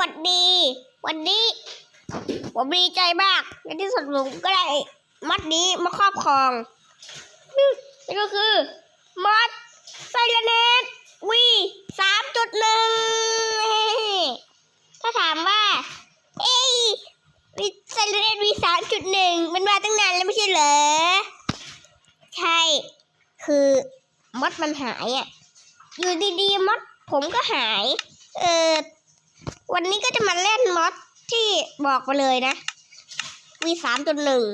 วัสดี วันนี้ผมดีใจมากในที่สุดผมก็ได้มัดนี้มาครอบครองนี่ก็คือมัดไซเลเนตวีสามจุดหนึ่งถ้าถามว่า เอ้ยวีไซเลเนตวีสามจุดหนึ่งมันมาตั้งนานแล้วไม่ใช่เหรอ ใช่ คือมดมันหายอะ อยู่ดีๆมดผมก็หาย เออ วันนี้ก็จะมาเล่นมอดที่บอกไปเลยนะวีสามจุดหนึ่ง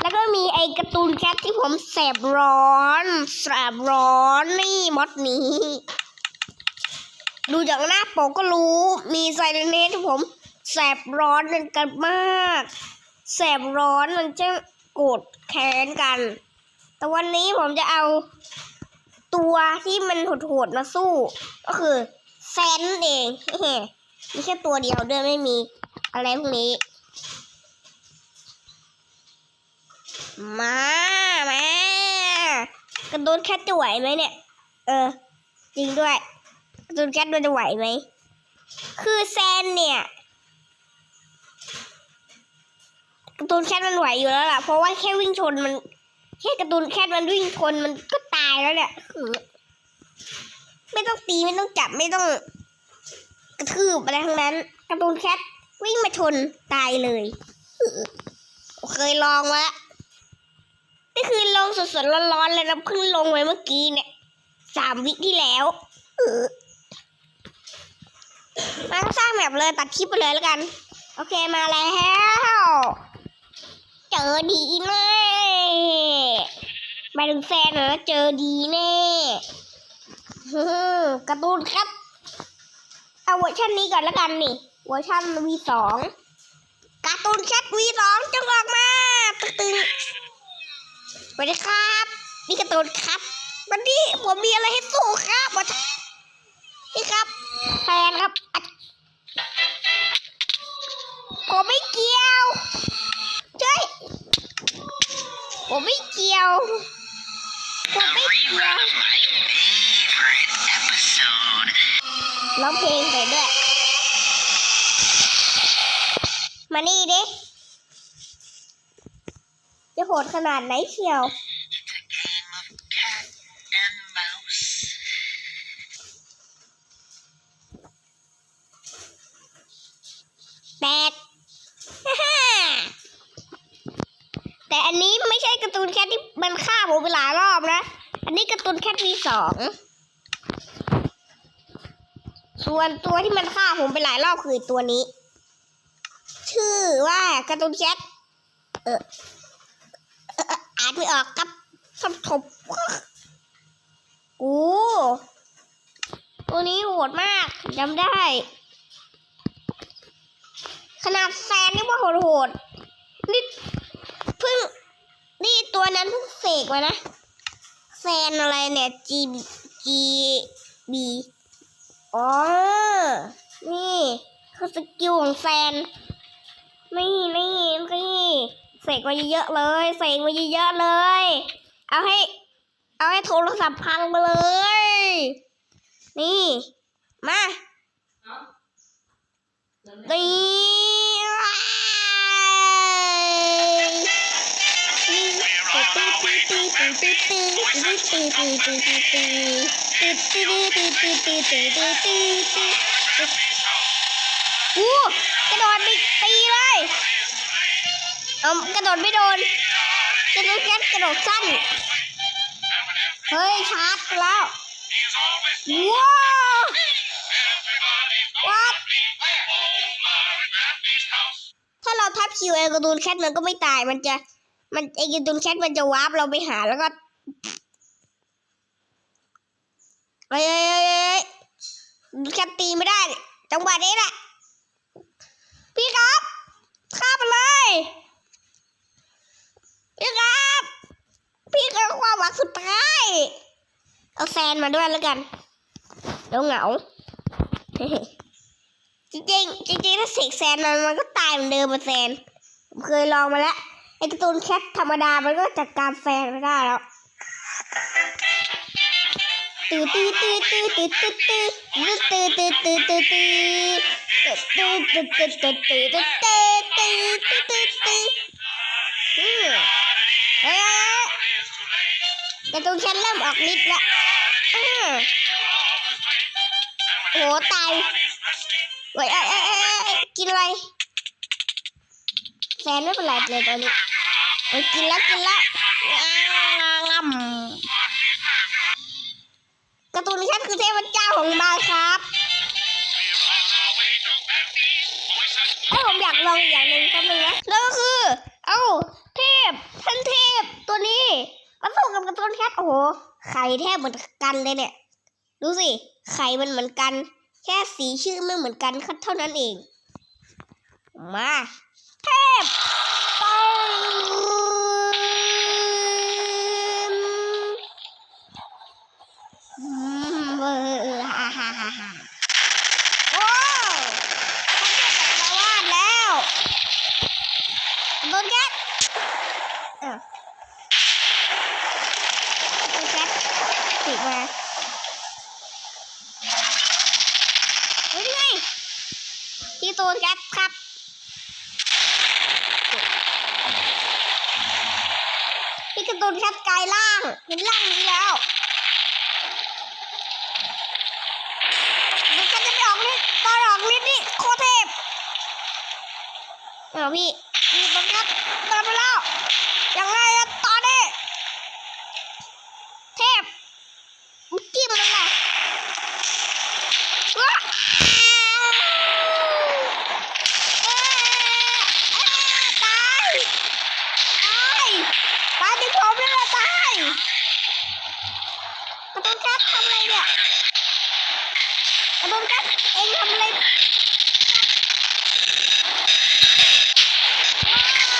แล้วก็มีไอ้การ์ตูนแคทที่ผมแสบร้อนแสบร้อนนี่มอดนี้ ดูจากหน้าปกก็รู้ มีไซเรนเนที่ผมแสบร้อนกันมากแสบร้อนมันจะโกรธแค้นกัน แต่วันนี้ผมจะเอาตัวที่มันโหดๆมาสู้ ก็คือแซนนั่นเอง มีแค่ตัวเดียวด้วยไม่มีอะไรพวกนี้ มา มากระโดดแคทจะไหวไหมเนี่ย เออ จริงด้วย กระโดดแคทมันจะไหวไหม คือแซนเนี่ยกระตูนแคทมันไหวอยู่แล้วล่ะ เพราะว่าแค่วิ่งชนมัน แค่กระตูนแคทมันวิ่งชนมันก็ตายแล้วเนี่ยคือไม่ต้องตีไม่ต้องจับไม่ต้อง กระทืบอะไรทั้งนั้นกระตูนแคทวิ่งมาชนตายเลยเคยลองมาล้วนี่คือลงสดๆร้อนๆเลยนะเพิ่งลงไว้เมื่อกี้เนี่ยสามวิที่แล้วมาสร้างแบบเลยตัดคลิปไปเลยแล้วกัน โอเคมาแล้วเจอดีแน่หมายถึงแฟนนะเจอดีแน่การ์ตูนครับ เอาเวอร์ชันนี้ก่อนแล้วกันนี่ เวอร์ชัน V2 การ์ตูนแคท V2 จงออกมาตึงตึงสวัสดีครับ นี่การ์ตูนครับ วันนี้ผมมีอะไรให้สู้ครับวันนี่ครับแฟนครับ ผมไม่เกี่ยวเจ้ยผมไม่เกี่ยว ผมไม่เกี่ยว favorite episode. ร้องเพลงไปด้วย มานี่ดิ จะโหดขนาดไหนเชียวแตกฮ่าแต่อันนี้ไม่ใช่การ์ตูนแคทที่มันฆ่าผมไปหลายรอบนะ อันนี้การ์ตูนแคทวีสอง ส่วนตัวที่มันฆ่าผมไปหลายรอบคือตัวนี้ ชื่อว่ากร์ตูนแคทเออเอ่ออ่านไม่ออกครับคำถมโอ้ตัวนี้โหดมากจำได้ ขนาดแซนนี่ว่าโหดๆนี่เพิ่งนี่ตัวนั้นเพิ่งเสกมานะ แซนอะไรเนี่ย G G B อ๋อ นี่ คือสกิลของแซน นี่นี่นี่เสกมาเยอะๆเลย เสกมาเยอะๆเลย เอาให้ เอาให้โทรศัพท์พังไปเลย นี่ มานี่ อู้กระโดดไปตีเลยเอากระโดดไม่โดนกระโดดแค่กระโดดสั้น เฮ้ยชาร์จแล้วว้าววัดถ้าเราทับคิวเอกระตูนแคทมันก็ไม่ตายมันจะมันไอกร์ตูนแคทมันจะวาร์ปเราไปหาแล้วก็ เฮ้ยเฮ้ยเฮ้ยเฮ้ยแคทตีไม่ได้ จังหวะนี้แหละ พี่ครับข้ามมาเลย พี่ครับ พี่คือความหวังสุดท้าย เอาแซนมาด้วยแล้วกันเดี๋ยวเหงา จริงๆจริงถ้าเสกแซนมันมันก็ตายเหมือนเดิมมาแซนผมเคยลองมาแล้ว ไอ้ตูนแคทธรรมดามันก็จัดการแซนไม่ได้แล้ว ตื้อตื้อตื้อตื้อตื้อตื้อตื้อตื้อตื้อตื้อตื้อตื้อตื้อตึ๊ดตึ๊ดตึ๊ดตึ๊ดตึ๊ดตึ๊ดตึ๊ดตึ๊ดตึ๊ดตึ๊ดตึ๊ดตึ๊ดตึ๊ดอืมเฮ้ยการ์ตูนฉันเริ่มออกฤทธิ์ละอืมโอ้ตายเฮ้ยเอ้ยเอ้ยเอ้ยเอ้ยกินอะไรแฟนไม่เป็นไรเลยตอนนี้เฮ้ยกินแล้วกินแล้วงามการ์ตูน ฉันคือเทพเจ้าของมาครับเอ้ยผมอยากลองอีกอย่างหนึ่งแป๊บนึงนะแล้วก็คือ เอ้า เทพท่านเทพตัวนี้มาสู้กับกร์ตูนแคทโอ้โหไข่แทบเหมือนกันเลยเนี่ย ดูสิไข่มันเหมือนกัน แค่สีชื่อไม่เหมือนกันเท่านั้นเอง มา เทพปังอืมเออฮ่าฮ่าฮ่าฮ่าโอ้ฉันเทพจักรวาลแล้วโดนแก๊สเออโดนแก๊สติดมาเฮ้ยนี่ไงที่โดนแก๊สครับพี่กร์ตูนแคทกายล่างเห็นล่างนี้แล้วมันก็จะไม่ออกฤทธิ์ตอนออกฤทธิ์นี่โคเทพเอาพี่พี่การ์ตูนแคทเดินไปแล้ว ยังไงอะตอนนี้ เทพมึงจิ้มมันไงว้าเอ๊ะเอ๊ะตาย ตายตายเป็นผมเลยล่ะตายกระตุ้นแคททำอะไรเนี่ยกระตุ้นแคทเองทำอะไรว้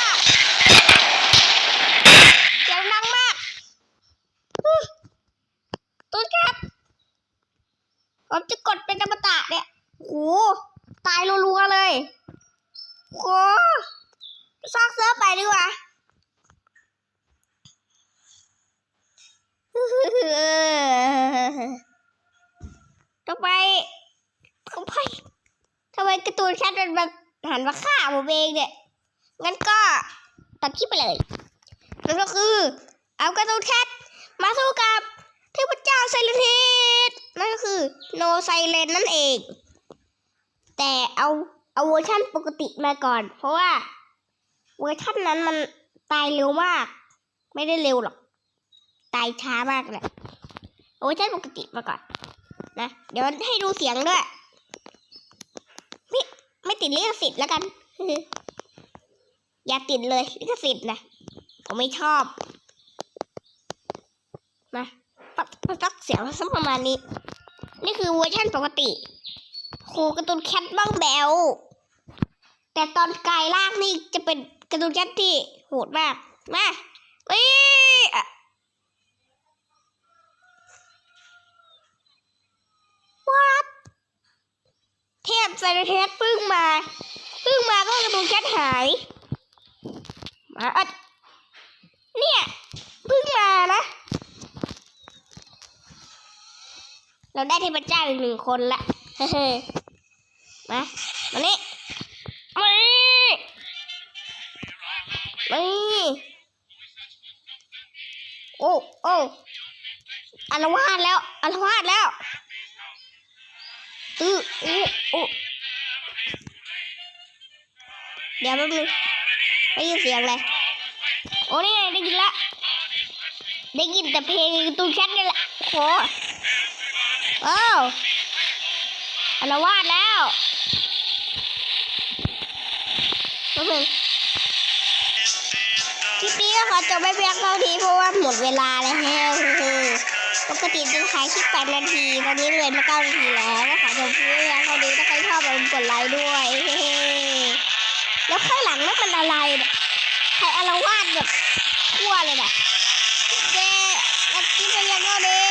าเสียงดังมากฮู้ตุ้นแคทผมจะกดเป็นอมตะเนี่ยโอ้โหตายรัวๆเลยโอ้โหซอกเซิร์ฟไป ดีกว่าทำไมทำไมทำไมการ์ตูนแคทมันแบบหันมาฆ่าผมเองเนี่ยงั้นก็ตัดคลิปไปเลยนั่นก็คือ เอาการ์ตูนแคทมาสู้กับเทพเจ้าไซเลนเฮดนั่นก็คือโนไซเลนนั่นเอง แต่เอาเอาเวอร์ชั่นปกติมาก่อน เพราะว่า เวอร์ชันนั้นมันตายเร็วมาก ไม่ได้เร็วหรอก ตายช้ามากเลยเอาเวอร์ชันปกติมาก่อน นะ เดี๋ยวให้ดูเสียงด้วย ไม่ไม่ติดลิขสิทธิ์แล้วกัน อย่าติดเลยลิขสิทธิ์นะ ผมไม่ชอบ มาปักปักเสียงสักประมาณนี้ นี่คือเวอร์ชันปกติครูการ์ตูนแคทบ้างแบวแต่ตอนกายล่างนี่จะเป็น กร์ตูนแคทที่โหดมาก มาเอ้ยวัดเทพไซเรเทสเพิ่งมาเพิ่งมาก็กร์ตูนแคทหาย มาอัดเนี่ยเพิ่งมานะ เราได้เทพเจ้าอีกหนึ่งคนละ เฮ้ยมา มานี่ โอ้โอ้อารวาสแล้วอารวาสแล้วอืออู้อู้เดี๋ยวแป๊บนึงได้ยินเสียงเลยโอ้นี่ไงได้ยินละได้ยินแต่เพลงตูนแคทนี่แหละโอ้โอ้าวอารวาสแล้วแป๊บนึงค ก็ขอจบไปเพียงเท่านี้เพราะว่าหมดเวลาแล้วปกติจะขายคลิป8นาที ตอนนี้เลยมา9นาทีแล้วก็ขอจบเพียงเท่านี้ถ้าใครชอบอย่าลืมกดไลค์ด้วย แล้วข้างหลังนั่นมันอะไรเนี่ยใครอารวาสแบบทั่วเลยเนี่ยเจ๊แล้วคลิปไปยังเท่านี้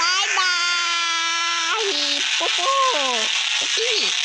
บายบายปุ๊บปุ๊บ